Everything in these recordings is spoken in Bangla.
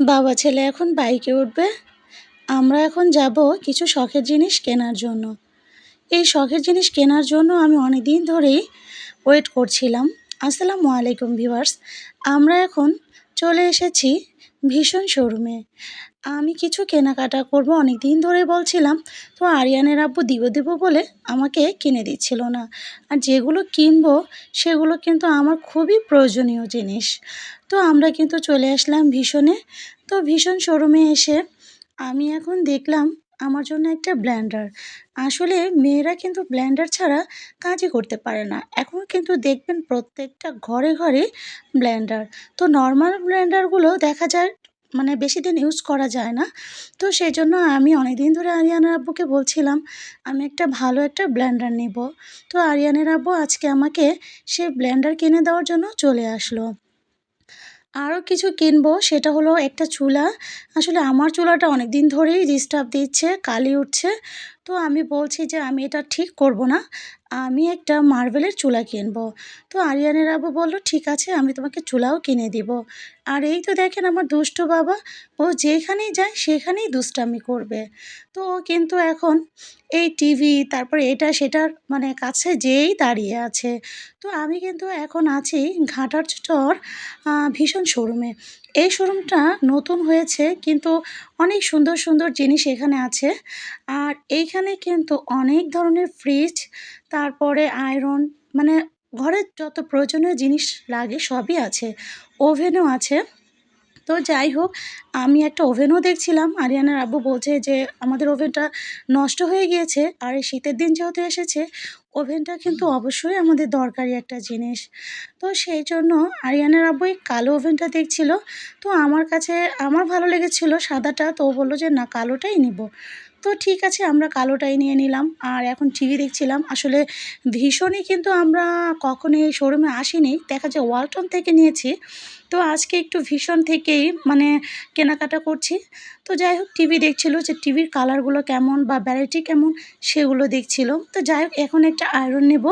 বাবা ছেলে এখন বাইকে উঠবে। আমরা এখন যাব কিছু শখের জিনিস কেনার জন্য। এই শখের জিনিস কেনার জন্য আমি অনেক দিন ধরেই ওয়েট করছিলাম। আসসালামু আলাইকুম ভিউয়ার্স আমরা এখন চলে এসেছি ভীষণ শোরুমে। আমি কিছু কেনাকাটা করব অনেক দিন ধরে বলছিলাম, তো আরিয়ানের আব্বু দিব দেবো বলে আমাকে কিনে দিচ্ছিল না। আর যেগুলো কিনবো, সেগুলো কিন্তু আমার খুবই প্রয়োজনীয় জিনিস। তো আমরা কিন্তু চলে আসলাম ভীষণে। তো ভীষণ শোরুমে এসে আমি এখন দেখলাম আমার জন্য একটা ব্ল্যান্ডার। আসলে মেয়েরা কিন্তু ব্ল্যান্ডার ছাড়া কাজই করতে পারে না। এখন কিন্তু দেখবেন প্রত্যেকটা ঘরে ঘরে ব্ল্যান্ডার। তো নর্মাল ব্ল্যান্ডারগুলো দেখা যায় মানে বেশি দিন ইউজ করা যায় না। তো সেই জন্য আমি অনেক দিন ধরে আরিয়ানের আব্বুকে বলছিলাম, আমি একটা ভালো একটা ব্ল্যান্ডার নেব। তো আরিয়ানের আব্বু আজকে আমাকে সে ব্ল্যান্ডার কিনে দেওয়ার জন্য চলে আসলো। আরও কিছু কিনবো, সেটা হলো একটা চুলা। আসলে আমার চুলাটা অনেক দিন ধরেই ডিস্টার্ব দিচ্ছে, কালি উঠছে। তো আমি বলছি যে আমি এটা ঠিক করব না। আমি একটা মার্বেলের চুলা কিনবো। তো আরিয়ানের আবু বলল, ঠিক আছে, আমি তোমাকে চুলাও কিনে দিব। আর এই তো দেখেন আমার দুষ্ট বাবা, ও যেখানেই যায় সেখানেই দুষ্টামি করবে। তো ও কিন্তু এখন এই টিভি, তারপরে এটা সেটার মানে কাছে যেয়েই দাঁড়িয়ে আছে। তো আমি কিন্তু এখন আছি ঘাটার চর ভীষণ শোরুমে। এই শোরুমটা নতুন হয়েছে, কিন্তু অনেক সুন্দর সুন্দর জিনিস এখানে আছে। আর এইখানে কিন্তু অনেক ধরনের ফ্রিজ তারপরে আয়রন মানে ঘরের যত প্রয়োজনীয় জিনিস লাগে সবই আছে। ওভেনও আছে। তো যাই হোক, আমি একটা ওভেনও দেখছিলাম। আরিয়ানার আব্বু বলছে যে, আমাদের ওভেনটা নষ্ট হয়ে গিয়েছে আর এই শীতের দিন যেহেতু এসেছে, ওভেনটা কিন্তু অবশ্যই আমাদের দরকারি একটা জিনিস। তো সেই জন্য আরিয়ানার আব্বু এই কালো ওভেনটা দেখছিল। তো আমার কাছে, আমার ভালো লেগেছিলো সাদাটা। তো বলল যে, না, কালোটাই নিব। তো ঠিক আছে, আমরা কালোটাই নিয়ে নিলাম। আর এখন টিভি দেখছিলাম। আসলে ভীষণই কিন্তু আমরা কখনো এই শোরুমে আসিনি। দেখা যায় ওয়ালটন থেকে নিয়েছি। তো আজকে একটু ভীষণ থেকেই মানে কেনাকাটা করছি। তো যাই হোক টিভি দেখছিলো যে টিভির কালারগুলো কেমন বা ভ্যারাইটি কেমন সেগুলো দেখছিল। তো যাই হোক, এখন একটা আয়রন নেব।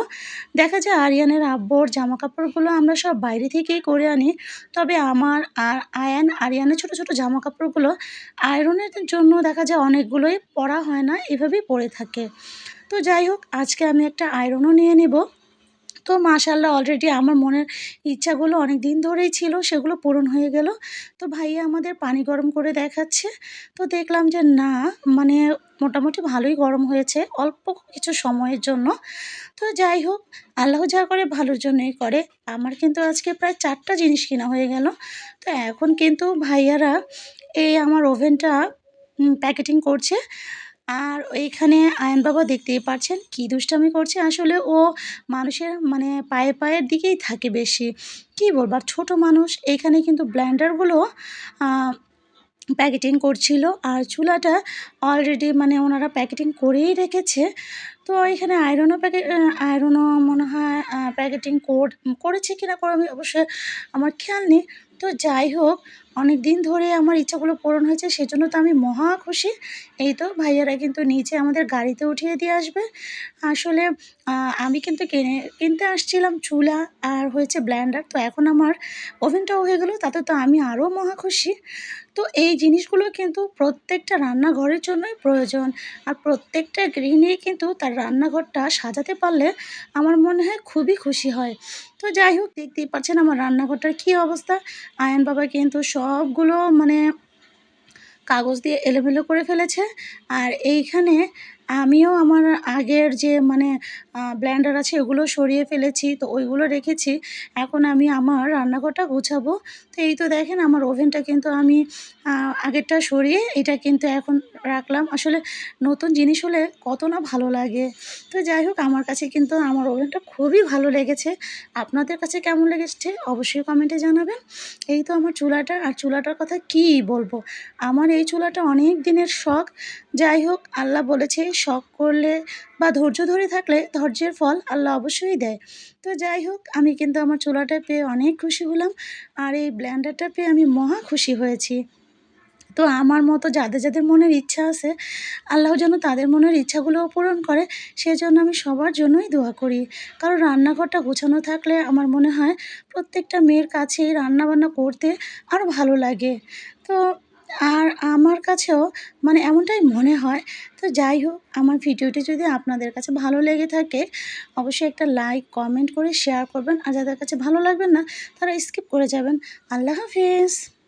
দেখা যায় আরিয়ানের আব্বর জামা কাপড়গুলো আমরা সব বাইরে থেকেই করে আনি। তবে আমার আর আয়ান, আরিয়ানের ছোটো ছোটো জামা কাপড়গুলো আয়রনের জন্য দেখা যায় অনেকগুলোই পরা হয় না, এভাবেই পরে থাকে। তো যাই হোক, আজকে আমি একটা আয়রনও নিয়ে নেব। তো মাশাল্লাহ অলরেডি আমার মনের ইচ্ছাগুলো অনেক দিন ধরেই ছিল, সেগুলো পূরণ হয়ে গেল। তো ভাইয়া আমাদের পানি গরম করে দেখাচ্ছে। তো দেখলাম যে না মানে মোটামুটি ভালোই গরম হয়েছে, অল্প কিছু সময়ের জন্য। তো যাই হোক, আল্লাহ যা করে ভালোর জন্যই করে। আমার কিন্তু আজকে প্রায় চারটা জিনিস কেনা হয়ে গেল। তো এখন কিন্তু ভাইয়ারা এই আমার ওভেনটা প্যাকেটিং করছে। আর এইখানে আয়ন বাবা দেখতেই পাচ্ছেন কী দুষ্টামি করছে। আসলে ও মানুষের মানে পায়ে পায়ের দিকেই থাকে বেশি। কী বলব? আর ছোটো মানুষ এইখানে কিন্তু ব্ল্যান্ডারগুলো প্যাকেটিং করছিল। আর চুলাটা অলরেডি মানে ওনারা প্যাকেটিং করেই রেখেছে। তো এখানে আয়রনও প্যাকেট আয়রনও মনে হয় প্যাকেটিং করেছে কিনা করে আমি অবশ্যই আমার খেয়াল নেই। তো যাই হোক অনেক দিন ধরে আমার ইচ্ছাগুলো পূরণ হয়েছে, সেজন্য তো আমি মহা খুশি। এই তো ভাইয়ারা কিন্তু নিচে আমাদের গাড়িতে উঠিয়ে দিয়ে আসবে। আসলে আমি কিন্তু কিনে, কিনতে আসছিলাম চুলা আর হয়েছে ব্ল্যান্ডার। তো এখন আমার ওভেনটাও হয়ে গেলো, তাতে তো আমি আরও মহা খুশি। তো এই জিনিসগুলো কিন্তু প্রত্যেকটা রান্নাঘরের জন্যই প্রয়োজন। আর প্রত্যেকটা গৃহিণী কিন্তু তার রান্নাঘরটা সাজাতে পারলে আমার মনে হয় খুবই খুশি হয়। তো যাই হোক, দেখতেই পাচ্ছেন আমার রান্নাঘরটার কী অবস্থা। আয়ন বাবা কিন্তু সবগুলো মানে কাগজ দিয়ে এলোমেলো করে ফেলেছে। আর এইখানে আমিও আমার আগের যে মানে ব্ল্যান্ডার আছে ওগুলো সরিয়ে ফেলেছি, তো ওইগুলো রেখেছি। এখন আমি আমার রান্নাঘরটা গোছাবো। তো এই তো দেখেন আমার ওভেনটা কিন্তু আমি আগেরটা সরিয়ে এটা কিন্তু এখন রাখলাম। আসলে নতুন জিনিস হলে কত না ভালো লাগে। তো যাই হোক, আমার কাছে কিন্তু আমার ওভেনটা খুবই ভালো লেগেছে। আপনাদের কাছে কেমন লেগেছে অবশ্যই কমেন্টে জানাবেন। এই তো আমার চুলাটা, আর চুলাটার কথা কী বলব? আমার এই চুলাটা অনেক দিনের শখ। যাই হোক, আল্লাহ বলেছে শখ করলে বা ধৈর্য ধরে থাকলে ধৈর্যের ফল আল্লাহ অবশ্যই দেয়। তো যাই হোক, আমি কিন্তু আমার চুলাটা পেয়ে অনেক খুশি হলাম আর এই ব্ল্যান্ডারটা পেয়ে আমি মহা খুশি হয়েছি। তো আমার মতো যাদের যাদের মনের ইচ্ছা আছে, আল্লাহ যেন তাদের মনের ইচ্ছাগুলোও পূরণ করে, সেজন্য আমি সবার জন্যই দোয়া করি। কারণ রান্নাঘরটা গোছানো থাকলে আমার মনে হয় প্রত্যেকটা মেয়ের কাছেই রান্নাবান্না করতে আরও ভালো লাগে। তো আর আমার কাছেও মানে এমনটাই মনে হয়। তো যাই হোক, আমার ভিডিওটি যদি আপনাদের কাছে ভালো লেগে থাকে, অবশ্যই একটা লাইক কমেন্ট করে শেয়ার করবেন। আর যাদের কাছে ভালো লাগবে না, তারা স্কিপ করে যাবেন। আল্লাহ হাফিজ!